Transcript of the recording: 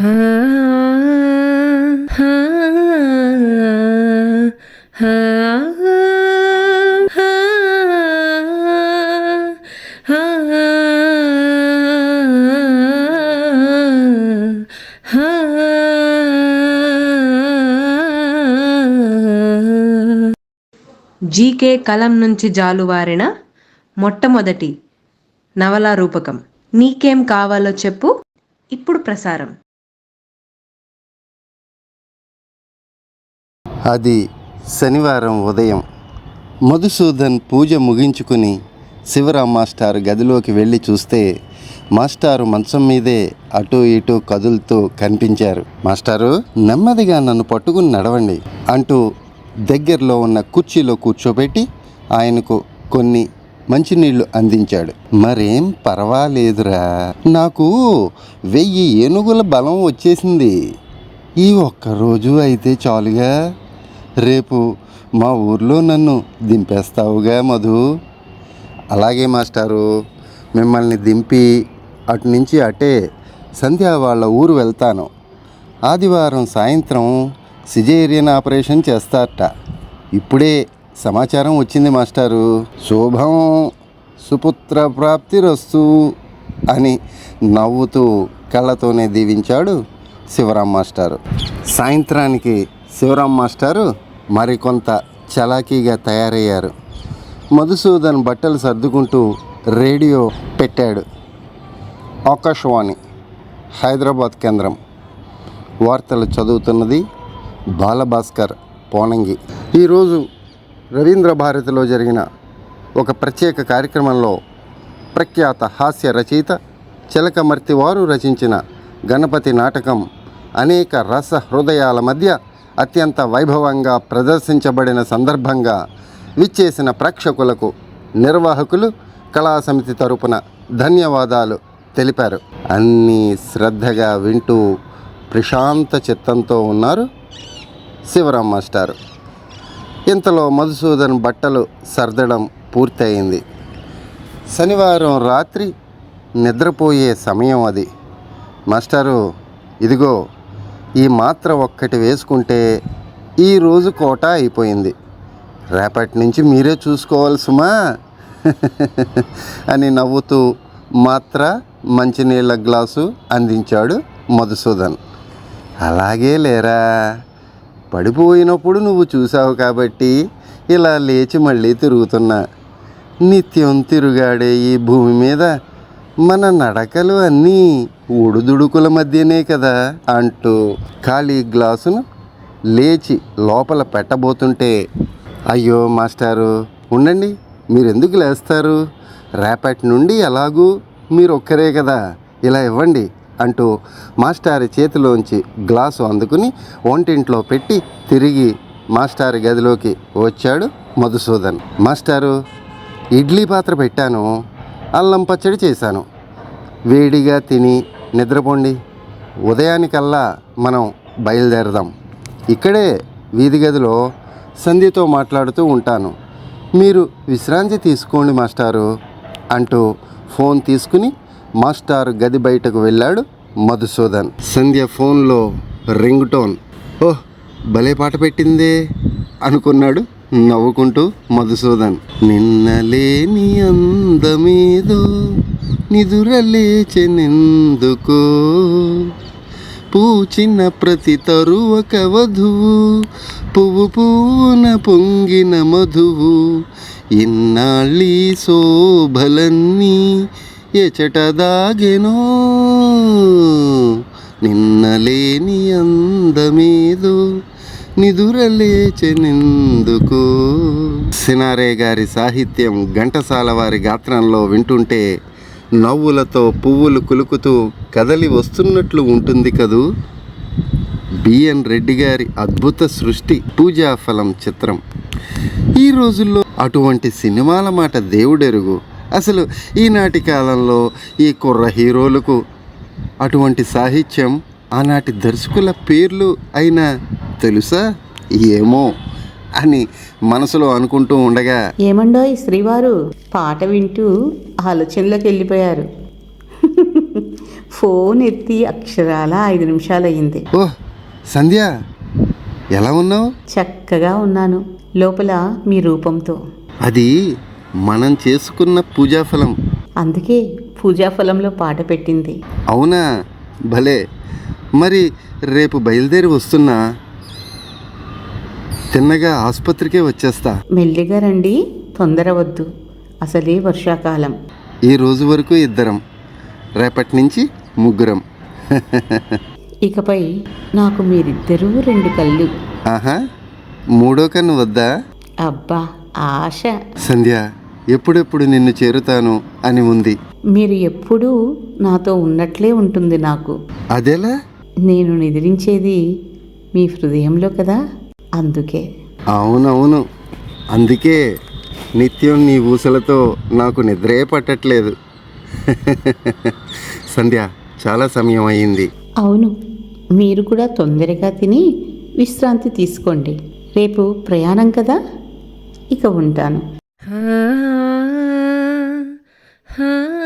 GK కలం నుంచి జాలువారిన మొట్టమొదటి నవలా రూపకం. నీకేం కావాలో చెప్పు. ఇప్పుడు ప్రసారం. అది శనివారం ఉదయం. మధుసూదన్ పూజ ముగించుకుని శివరాం మాస్టారు గదిలోకి వెళ్ళి చూస్తే మాస్టారు మంచం మీదే అటు ఇటు కదులుతూ కనిపించారు. మాస్టారు నెమ్మదిగా నన్ను పట్టుకుని నడవండి అంటూ దగ్గరలో ఉన్న కుర్చీలో కూర్చోబెట్టి ఆయనకు కొన్ని మంచినీళ్ళు అందించాడు. మరేం పర్వాలేదురా నాకు వెయ్యి ఏనుగుల బలం వచ్చేసింది. ఈ ఒక్కరోజు అయితే చాలుగా. రేపు మా ఊర్లో నన్ను దింపేస్తావుగా మధు. అలాగే మాస్టారు. మిమ్మల్ని దింపి అటు నుంచి అటే సంధ్య వాళ్ళ ఊరు వెళ్తాను. ఆదివారం సాయంత్రం సిజేరియన్ ఆపరేషన్ చేస్తారట. ఇప్పుడే సమాచారం వచ్చింది మాస్టారు. శుభం సుపుత్ర ప్రాప్తిరస్తు అని నవ్వుతూ కళ్ళతోనే దీవించాడు శివరాం మాస్టారు. సాయంత్రానికి శివరాం మాస్టారు మరికొంత చలాకీగా తయారయ్యారు. మధుసూదన్ బట్టలు సర్దుకుంటూ రేడియో పెట్టాడు. ఆకాశవాణి హైదరాబాద్ కేంద్రం. వార్తలు చదువుతున్నది బాలభాస్కర్ పోనంగి. ఈరోజు రవీంద్ర భారతిలో జరిగిన ఒక ప్రత్యేక కార్యక్రమంలో ప్రఖ్యాత హాస్య రచయిత చిలకమర్తి వారు రచించిన గణపతి నాటకం అనేక రస హృదయాల మధ్య అత్యంత వైభవంగా ప్రదర్శించబడిన సందర్భంగా విచ్చేసిన ప్రేక్షకులకు నిర్వాహకులు కళా సమితి తరపున ధన్యవాదాలు తెలిపారు. అన్నీ శ్రద్ధగా వింటూ ప్రశాంత చిత్తంతో ఉన్నారు శివరాం మాస్టారు. ఇంతలో మధుసూదన్ బట్టలు సర్దడం పూర్తయింది. శనివారం రాత్రి నిద్రపోయే సమయం అది. మాస్టారు ఇదిగో ఈ మాత్ర ఒక్కటి వేసుకుంటే ఈ రోజు కోట అయిపోయింది. రేపటి నుంచి మీరే చూసుకోవాలి సుమా అని నవ్వుతూ మాత్ర మంచినీళ్ళ గ్లాసు అందించాడు మధుసూదన్. అలాగే లేరా? పడిపోయినప్పుడు నువ్వు చూసావు కాబట్టి ఇలా లేచి మళ్ళీ తిరుగుతున్నా. నిత్యం తిరుగాడే ఈ భూమి మీద మన నడకలు అన్నీ ఉడుదుడుకుల మధ్యనే కదా అంటూ ఖాళీ గ్లాసును లేచి లోపల పెట్టబోతుంటే అయ్యో మాస్టారు ఉండండి మీరు ఎందుకు లేస్తారు? రేపటి నుండి ఎలాగూ మీరు ఒక్కరే కదా ఇలా ఇవ్వండి అంటూ మాస్టారి చేతిలోంచి గ్లాసు అందుకుని వంటింట్లో పెట్టి తిరిగి మాస్టారి గదిలోకి వచ్చాడు మధుసూదన్. మాస్టారు ఇడ్లీ పాత్ర పెట్టాను. అల్లం పచ్చడి చేశాను. వేడిగా తిని నిద్రపోండి. ఉదయానికల్లా మనం బయలుదేరదాం. ఇక్కడే వీధి గదిలో సంధ్యతో మాట్లాడుతూ ఉంటాను. మీరు విశ్రాంతి తీసుకోండి మాస్టారు అంటూ ఫోన్ తీసుకుని మాస్టారు గది బయటకు వెళ్ళాడు మధుసూదన్. సంధ్య ఫోన్లో రింగ్ టోన్. ఓహ్ భలే పాట పెట్టిందే అనుకున్నాడు నవ్వుకుంటూ మధుసూదన్ నిన్నలేని అందమేదో నిదురలేచె నిందుకో. పూచిన ప్రతి తరువక వధువు పువ్వు పూన పొంగిన మధువు ఇన్నాళ్ళీ శోభలన్నీ ఎచట దాగెనో నిన్నలేని అందమేదో నిదురలేచెనెందుకో? సినారే గారి సాహిత్యం ఘంటసాల వారి గాత్రంలో వింటుంటే నవ్వులతో పువ్వులు కులుకుతూ కదలి వస్తున్నట్లు ఉంటుంది కదూ? బిఎన్ రెడ్డి గారి అద్భుత సృష్టి పూజాఫలం చిత్రం. ఈ రోజుల్లో అటువంటి సినిమాల మాట దేవుడెరుగు. అసలు ఈనాటి కాలంలో ఈ కుర్ర హీరోలకు అటువంటి సాహిత్యం ఆనాటి దర్శకుల పేర్లు అయినా తెలుసా? ఏమో అని మనసులో అనుకుంటూ ఉండగా ఏమండోయ్ శ్రీవారు? పాట వింటూ ఆలోచనలోకి వెళ్ళిపోయారు. ఫోన్ ఎత్తి అక్షరాల ఐదు నిమిషాలు అయింది ఓ సంధ్య ఎలా ఉన్నావు? చక్కగా ఉన్నాను లోపల మీ రూపంతో. అది మనం చేసుకున్న పూజాఫలం అందుకే పూజాఫలంలో పాట పెట్టింది. అవునా? భలే. మరి రేపు బయలుదేరి వస్తున్నా తిన్నగా ఆసుపత్రికే వచ్చేస్తా. మెల్లిగా రండి తొందర వద్దు. అసలే వర్షాకాలం. ఈ రోజు వరకు ఇద్దరం రేపటి నుంచి ముగ్గురం. ఇకపై నాకు మీరిద్దరూ రెండు కళ్ళు. ఆహా మూడో కన్ను వద్దా? అబ్బా ఆశ. సంధ్య ఎప్పుడెప్పుడు నిన్ను చేరుతాను అని ఉంది. మీరు ఎప్పుడూ నాతో ఉన్నట్లే ఉంటుంది నాకు. అదెలా? నేను నిద్రించేది మీ హృదయంలో కదా? అందుకే. అవునవును. అందుకే నిత్యం నీ ఊసలతో నాకు నిద్రే పట్టట్లేదు. సంధ్య చాలా సమయం అయింది. అవును. మీరు కూడా తొందరగా తిని విశ్రాంతి తీసుకోండి. రేపు ప్రయాణం కదా? ఇక ఉంటాను. Ah